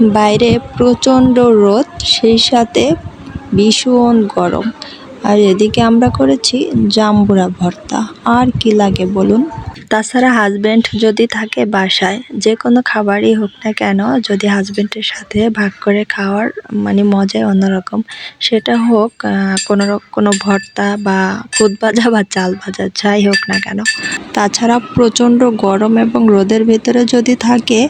বাইরে প্রচণ্ড রোদ, সেই সাথে ভীষণ গরম। আর এদিকে আমরা করেছি জাম্বুরা ভর্তা। আর কি লাগে বলুন? তাছাড়া হাজব্যান্ড যদি থাকে বাসায়, যে কোনো খাবারই হোক না কেন, যদি হাজব্যান্ডের সাথে ভাগ করে খাওয়ার মানে মজাই অন্যরকম, সেটা হোক কোনো কোনো ভর্তা বা খুদ ভাজা বা চাল ভাজা যাই হোক না কেন। তাছাড়া প্রচণ্ড গরম এবং রোদের ভেতরে যদি থাকে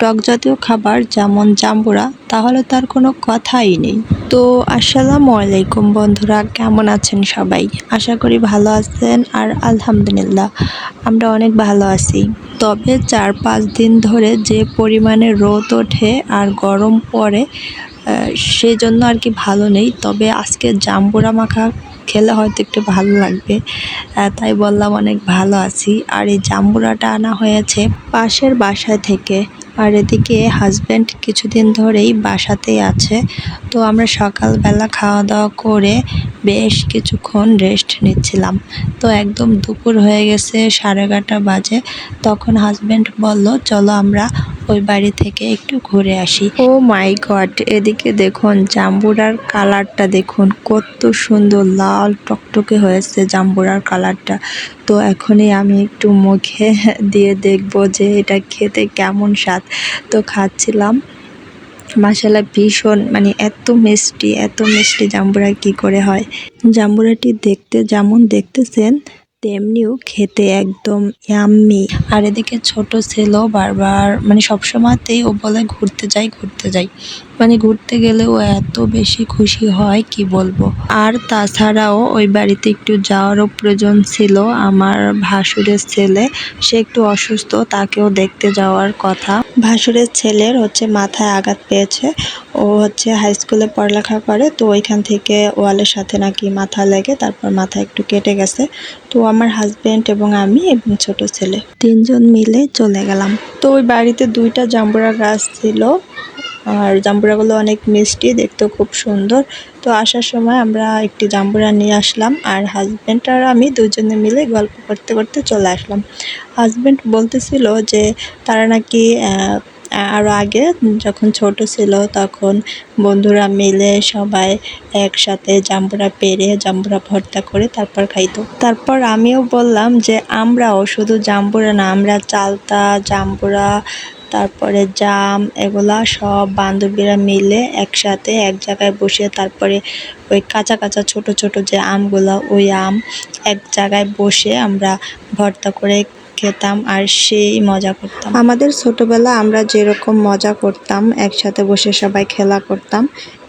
টক জাতীয় খাবার যেমন জাম্বুরা, তাহলে তার কোনো কথাই নেই। তো আসসালামু আলাইকুম বন্ধুরা, কেমন আছেন সবাই? আশা করি ভালো আছেন আর আলহামদুলিল্লাহ, আমরা অনেক ভালো আছি। তবে চার পাঁচ দিন ধরে যে পরিমাণে রোদ ওঠে আর গরম পড়ে সেই জন্য আর কি ভালো নেই। তবে আজকে জাম্বুরা মাখা খেলে হয়তো একটু ভালো লাগবে তাই বললাম অনেক ভালো আছি। আর এই জাম্বুরাটা আনা হয়েছে পাশের বাসায় থেকে। আর এদিকে হাজব্যান্ড কিছুদিন ধরেই বাসাতেই আছে। তো আমরা সকালবেলা খাওয়া দাওয়া করে বেশ কিছুক্ষণ রেস্ট নিচ্ছিলাম। তো একদম দুপুর হয়ে গেছে, সাড়ে এগারোটা বাজে। তখন হাজব্যান্ড বলল, চলো আমরা ওই বাড়ি থেকে একটু ঘুরে আসি। ও মাই গড, এদিকে দেখুন, জাম্বুরার কালারটা দেখুন, কত সুন্দর, লাল টকটকে হয়েছে জাম্বুরার কালারটা। তো এখনই আমি একটু মুখে দিয়ে দেখব যে এটা খেতে কেমন স্বাদ। তো খাচ্ছিলাম। মাসালা ভীষণ মানে এত মিষ্টি এত মিষ্টি জাম্বুরা কি করে হয়। জাম্বুরাটি দেখতে যেমন দেখতেছেন তেমনিও খেতে একদম ইয়াম্মি আর এদিকে ছোট ছেলেও বারবার মানে সবসময়তেই ও বলে ঘুরতে যাই ঘুরতে যাই। মানে ঘুরতে গেলে ও এত বেশি খুশি হয়, কি বলব? আর তাছাড়াও ওই বাড়িতে একটু যাওয়ারও প্রয়োজন ছিল। আমার ভাসুরের ছেলে, সে একটু অসুস্থ, তাকেও দেখতে যাওয়ার কথা। ভাসুরের ছেলের হচ্ছে মাথায় আঘাত পেয়েছে। ও হচ্ছে হাই স্কুলে পড়ালেখা করে, তো ওইখান থেকে ওয়ালের সাথে নাকি মাথা লেগে, তারপর মাথা একটু কেটে গেছে। তো আমার হাজব্যান্ড এবং আমি এবং ছোট ছেলে। তিনজন মিলে চলে গেলাম। তো ওই বাড়িতে দুইটা জাম্বুরা গাছ ছিল। আর জাম্বুরাগুলো অনেক মিষ্টি, দেখতেও খুব সুন্দর। তো আসার সময় আমরা একটি জাম্বুরা নিয়ে আসলাম আর হাজব্যান্ড আর আমি দুজনে মিলে গল্প করতে করতে চলে আসলাম। হাজব্যান্ড বলতেছিল যে তারা নাকি আরও আগে, যখন ছোট ছিল, তখন বন্ধুরা মিলে সবাই একসাথে জাম্বুরা পেরে, জাম্বুরা ভর্তা করে তারপর খাইতো। তারপর আমিও বললাম যে, আমরাও শুধু জাম্বুরা না, আমরা চালতা, জাম্বুরা, তারপরে জাম, এগুলা সব বান্ধবীরা মিলে একসাথে এক জায়গায় বসে তারপরে ওই কাঁচা কাঁচা ছোট ছোট যে আমগুলো, ওই আম এক জায়গায় বসে আমরা ভর্তা করে খেতাম আর সেই মজা করতাম। আমাদের ছোটবেলা আমরা যেরকম মজা করতাম, একসাথে বসে সবাই খেলা করতাম।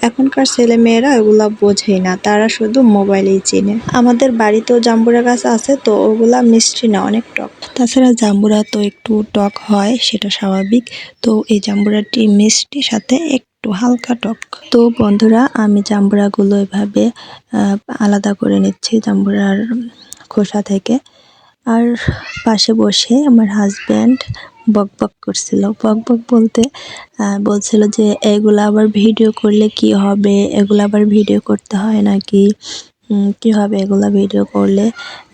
এখনকার ছেলে মেয়েরা এগুলা বোঝেই না, তারা শুধু মোবাইলেই চিনে। আমাদের বাড়িতেও জাম্বুরা গাছ আছে তো ওগুলা মিষ্টি না, অনেক টক। তাছাড়া জাম্বুরা তো একটু টক হয়, সেটা স্বাভাবিক। তো এই জাম্বুরাটি মিষ্টি, সাথে একটু হালকা টক। তো বন্ধুরা, আমি জাম্বুরাগুলো এভাবে আলাদা করে নিচ্ছি জাম্বুরার খোসা থেকে। আর পাশে বসে আমার হাজব্যান্ড বক বক করছিল। বক বলতে বলছিল যে, এগুলো আবার ভিডিও করলে কি হবে? এগুলো আবার ভিডিও করতে হয় নাকি? কি হবে এগুলা ভিডিও করলে?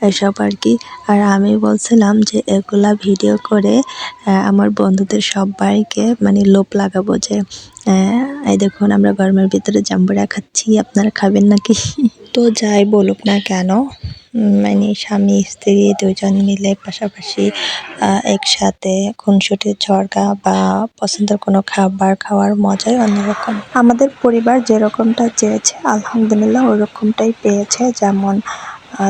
এসব আর কি। আর আমি বলছিলাম যে, এগুলা ভিডিও করে আমার বন্ধুদের সবাইকে মানে লোভ লাগাবো যে এই দেখুন আমরা গরমের ভিতরে জাম্বুরা খাচ্ছি, আপনারা খাবেন নাকি? তো যাই বলুক না কেন মানে স্বামী, স্ত্রী দুজন মিলে পাশাপাশি একসাথে খুনসুটির ঝরকা বা পছন্দের কোনো খাবার খাওয়ার মজাই অন্যরকম। আমাদের পরিবার যেরকমটা চেয়েছে, আলহামদুলিল্লাহ ওরকমটাই পেয়েছে। যেমন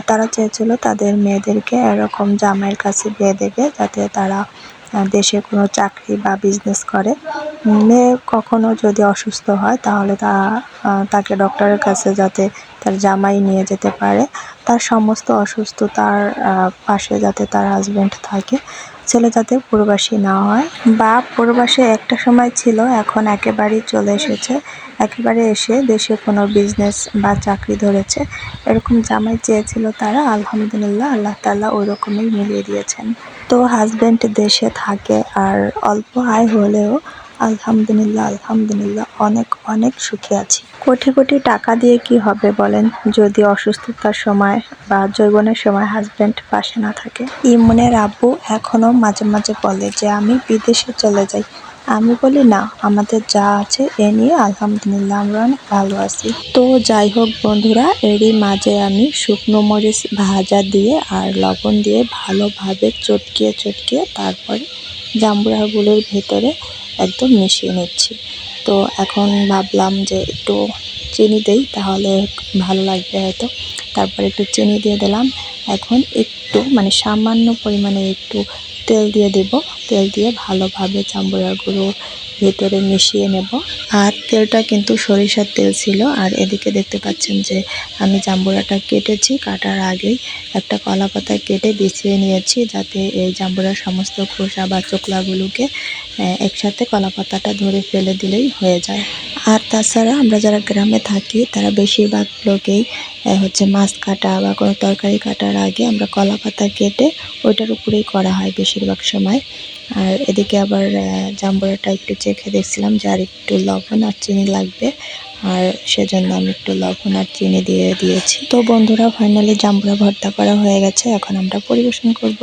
তারা চেয়েছিল তাদের মেয়েদেরকে এরকম জামাইয়ের কাছে বিয়ে দেবে, যাতে তারা দেশে কোনো চাকরি বা বিজনেস করে, মেয়ে কখনো যদি অসুস্থ হয় তাহলে তা তাকে ডক্টরের কাছে যাতে তার জামাই নিয়ে যেতে পারে। তার সমস্ত অসুস্থতার পাশে যাতে তার হাজব্যান্ড থাকে, ছেলে যাতে প্রবাসী না হয়। বা প্রবাসে একটা সময় ছিল, এখন একেবারেই চলে এসেছে। একেবারে এসে দেশে কোনো বিজনেস বা চাকরি ধরেছে। এরকম জামাই চেয়েছিল তারা, আলহামদুলিল্লাহ আল্লাহ তাআলা ওরকমই মিলিয়ে দিয়েছেন। তো হাজব্যান্ড দেশে থাকে আর অল্প আয় হলেও আলহামদুলিল্লাহ আলহামদুলিল্লাহ অনেক অনেক সুখে আছি। কোটি কোটি টাকা দিয়ে কি হবে বলেন? যদি অসুস্থতার সময় বা যৌবনের সময় হাজব্যান্ড পাশে না থাকে। ইমনের আব্বু এখনও মাঝে মাঝে বলে যে, আমি বিদেশে চলে যাই। আমি বলি, না, আমাদের যা আছে এ নিয়ে আলহামদুলিল্লাহ আমরা অনেক ভালো আছি। তো যাই হোক বন্ধুরা, এরই মাঝে আমি শুকনো মরিচ ভাজা দিয়ে আর লবণ দিয়ে ভালোভাবে চটকিয়ে চটকিয়ে তারপরে জাম্বুরাগুলোর ভেতরে একদম মিশিয়ে নিচ্ছি। তো এখন ভাবলাম যে একটু চিনি দেই, তাহলে ভালো লাগবে হয়তো। তারপরে একটু চিনি দিয়ে দিলাম। এখন একটু মানে সামান্য পরিমাণে একটু তেল দিয়ে দেব। তেল দিয়ে ভালোভাবে জাম্বুরাগুলো ভেতরে মিশিয়ে নেব। আর তেলটা কিন্তু সরিষার তেল ছিল। আর এদিকে দেখতে পাচ্ছেন যে আমি জাম্বুরাটা কেটেছি। কাটার আগেই একটা কলা পাতা কেটে বিছিয়ে নিয়েছি যাতে এই জাম্বুরার সমস্ত খোসা বা চোকলাগুলোকে একসাথে কলা পাতাটা ধরে ফেলে দিলেই হয়ে যায়। আর তাছাড়া আমরা যারা গ্রামে থাকি, তারা বেশিরভাগ লোকেই হচ্ছে মাছ কাটা বা কোনো তরকারি কাটার আগে আমরা কলা পাতা কেটে ওইটার উপরেই করা হয় বেশিরভাগ সময়। আর এদিকে আবার জাম্বুরাটা একটু চেখে দেখছিলাম যে আর একটু লবণ আর চিনি লাগবে। আর সেজন্য আমি একটু লবণ আর চিনি দিয়ে দিয়েছি। তো বন্ধুরা, ফাইনালি জাম্বুরা ভর্তা করা হয়ে গেছে। এখন আমরা পরিবেশন করব।